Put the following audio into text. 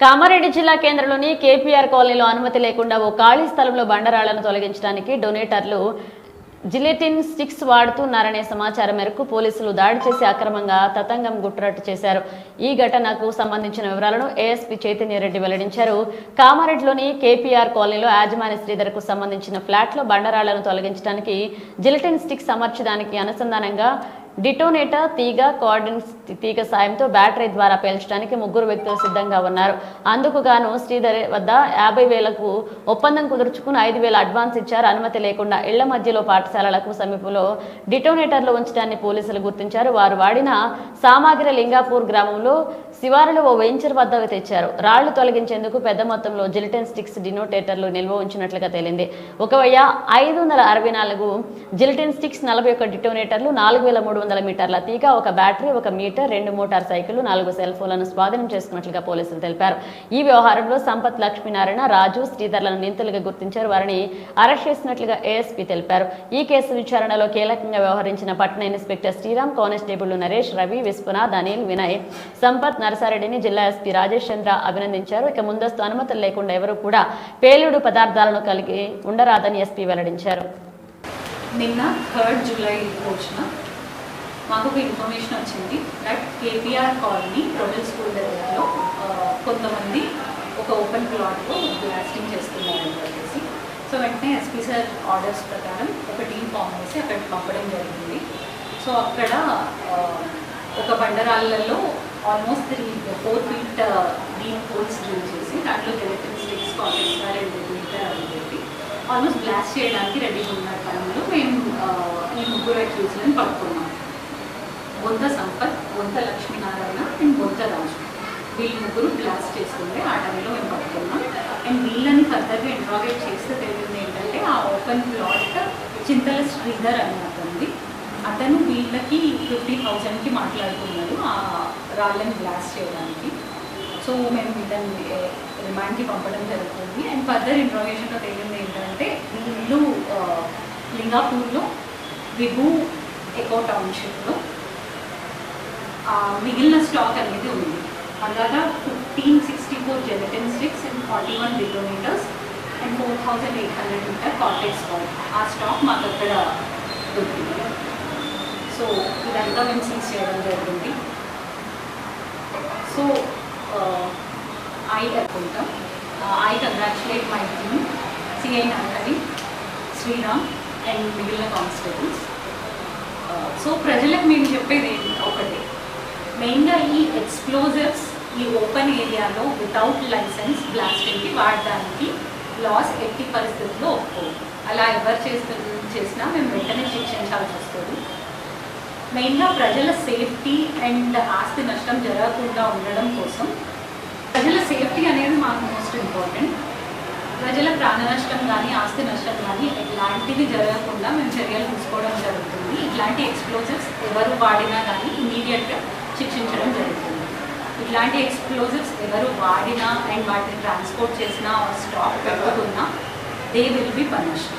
కామారెడ్డి జిల్లా కేంద్రంలోని కేపీఆర్ కాలనీలో అనుమతి లేకుండా ఓ ఖాళీ స్థలంలో బండరాళ్ళను తొలగించడానికి డొనేటర్లు జిలెటిన్ స్టిక్స్ వాడుతున్నారనే సమాచారం మేరకు పోలీసులు దాడి చేసి అక్రమంగా తతంగం గుట్టురట్టు చేశారు. ఈ ఘటనకు సంబంధించిన వివరాలను ఏఎస్పీ చైతన్యరెడ్డి వెల్లడించారు. కామారెడ్డిలోని కేపీఆర్ కాలనీలో యాజమాన్య శ్రీధర్కు సంబంధించిన ఫ్లాట్లో బండరాళ్ళను తొలగించడానికి జిలెటిన్ స్టిక్స్ అమర్చడానికి అనుసంధానంగా డిటోనేటర్ తీగ కోఆర్డినేట్స్ తీగ సాయంతో బ్యాటరీ ద్వారా పేల్చడానికి ముగ్గురు వ్యక్తులు సిద్ధంగా ఉన్నారు. అందుకు గాను శ్రీధర్ వద్ద యాభై వేలకు ఒప్పందం కుదుర్చుకుని ఐదు వేల అడ్వాన్స్ ఇచ్చారు. అనుమతి లేకుండా ఇళ్ళ మధ్యలో పాఠశాలలకు సమీపంలో డిటోనేటర్లు ఉంచడాన్ని పోలీసులు గుర్తించారు. వారు వాడిన సామాగ్రి లింగాపూర్ గ్రామంలో శివారులో ఓ వెంచర్ వద్ద తెచ్చారు. రాళ్ళు తొలగించేందుకు పెద్ద మొత్తంలో జిలిటన్ స్టిక్స్ డినోటేటర్లు నిల్వ ఉంచినట్లుగా తేలింది. ఒకవయ్య ఐదు వందల అరవై నాలుగు జిలిటన్ స్టిక్స్ నలభై ఒక్క డిటోనేటర్లు నాలుగు వేల మూడు వందల మీటర్ల తీగ ఒక బ్యాటరీ ఒక మీటర్ రెండు మోటార్ సైకిళ్ళు నాలుగు సెల్ ఫోన్లను స్వాధీనం చేసుకున్నట్లుగా పోలీసులు తెలిపారు. ఈ వ్యవహారంలో సంపత్ లక్ష్మీనారాయణ రాజు శ్రీధర్లను నిందితులుగా గుర్తించారు. వారిని అరెస్ట్ చేసినట్లుగా ఏఎస్పీ తెలిపారు. ఈ కేసు విచారణలో కీలకంగా వ్యవహరించిన పట్టణ ఇన్స్పెక్టర్ శ్రీరామ్ కానిస్టేబుల్ నరేష్ రవి విశ్వనాథ్ అనిల్ వినయ్ సంపత్ నరసారెడ్డిని జిల్లా ఎస్పీ రాజేష్ చంద్ర అభినందించారు. ఇక ముందస్తు అనుమతులు లేకుండా ఎవరు కూడా పేలుడు పదార్థాలను కలిగి ఉండరాదని ఎస్పీ వెల్లడించారు. నిన్న థర్డ్ జూలై రోజున మాకు ఒక ఇన్ఫర్మేషన్ వచ్చింది దట్ కేపీఆర్ కాలనీ ప్రొడల్ స్కూల్ దగ్గరలో కొంతమంది ఒక ఓపెన్ ప్లాట్లో బ్లాస్టింగ్ చేస్తున్నారని చెప్పేసి. సో వెంటనే ఎస్పీ సార్ ఆర్డర్స్ ప్రకారం ఒక టీం ఫామ్ చేసి అక్కడికి పంపడం జరిగింది. సో అక్కడ ఒక బండరాళ్ళల్లో almost three four feet green holes drill చేసి దాంట్లో ఎలక్ట్రిక్ స్టిక్స్ కాంటాక్ట్స్ రెండు మీటర్ పెట్టి ఆల్మోస్ట్ బ్లాస్ట్ చేయడానికి రెడీగా ఉన్న టైంలో మేము uh, ఈ ముగ్గురు అక్యూజ్లను పట్టుకున్నాం బొంత సంపత్ బొంత లక్ష్మీనారాయణ అండ్ బొంత రాజు. వీళ్ళు ముగ్గురు బ్లాస్ట్ చేసుకుంటే ఆ టైంలో మేము పట్టుకున్నాం అండ్ వీళ్ళని ఫర్దర్గా ఇంట్రాగేట్ చేస్తే తెలిసింది ఏంటంటే ఆ ఓపెన్ ప్లాట్ చింతల శ్రీధర్ అని అతను వీళ్ళకి ఫిఫ్టీ థౌజండ్కి మాట్లాడుకున్నారు ఆ రాళ్ళని బ్లాస్ట్ చేయడానికి. సో మేము వీళ్ళని రిమాండ్కి పంపడం జరుగుతుంది. అండ్ ఫర్దర్ ఇన్ఫర్మేషన్లో తేలింది ఏంటంటే వీళ్ళు లింగాపూర్లో విభూ ఎకో టౌన్షిప్లో మిగిలిన స్టాక్ అనేది ఉంది. అలాగా fifteen sixty four gelatin sticks and forty one kilometers and four thousand eight hundred meter cottage stock ఆ స్టాక్ మాకు అక్కడ దొరికింది. సో ఇదంతా మేము సీజ్ చేయడం జరిగింది. సో ఐ అనుకుంటాం I congratulate my team CI Narahari Sriram and మిగిలిన కానిస్టేబుల్స్ సో uh, ప్రజలకు మేము చెప్పేది ఏంటి ఒకటే. మెయిన్గా ఈ ఎక్స్ప్లోజర్స్ ఈ ఓపెన్ ఏరియాలో వితౌట్ లైసెన్స్ బ్లాస్టింగ్కి వాడడానికి లాస్ ఎట్టి పరిస్థితుల్లో ఒప్పుకోదు అలా ఎవరు చేస్తు చేసినా మేము వెంటనే శిక్షించాల్సి వస్తుంది. మెయిన్గా ప్రజల సేఫ్టీ అండ్ ఆస్తి నష్టం జరగకుండా ఉండడం కోసం ప్రజల సేఫ్టీ అనేది మాకు మోస్ట్ ఇంపార్టెంట్. ప్రజల ప్రాణ నష్టం కానీ ఆస్తి నష్టం కానీ ఇలాంటివి జరగకుండా మేము చర్యలు తీసుకోవడం జరుగుతుంది. ఇట్లాంటి ఎక్స్ప్లోజివ్స్ ఎవరు వాడినా కానీ ఇమీడియట్గా శిక్షించడం జరుగుతుంది. ఇట్లాంటి ఎక్స్ప్లోజివ్స్ ఎవరు వాడినా అండ్ వాటిని ట్రాన్స్పోర్ట్ చేసినా స్టాక్ పెట్టుకున్నా దే విల్ బి పనిష్డ్.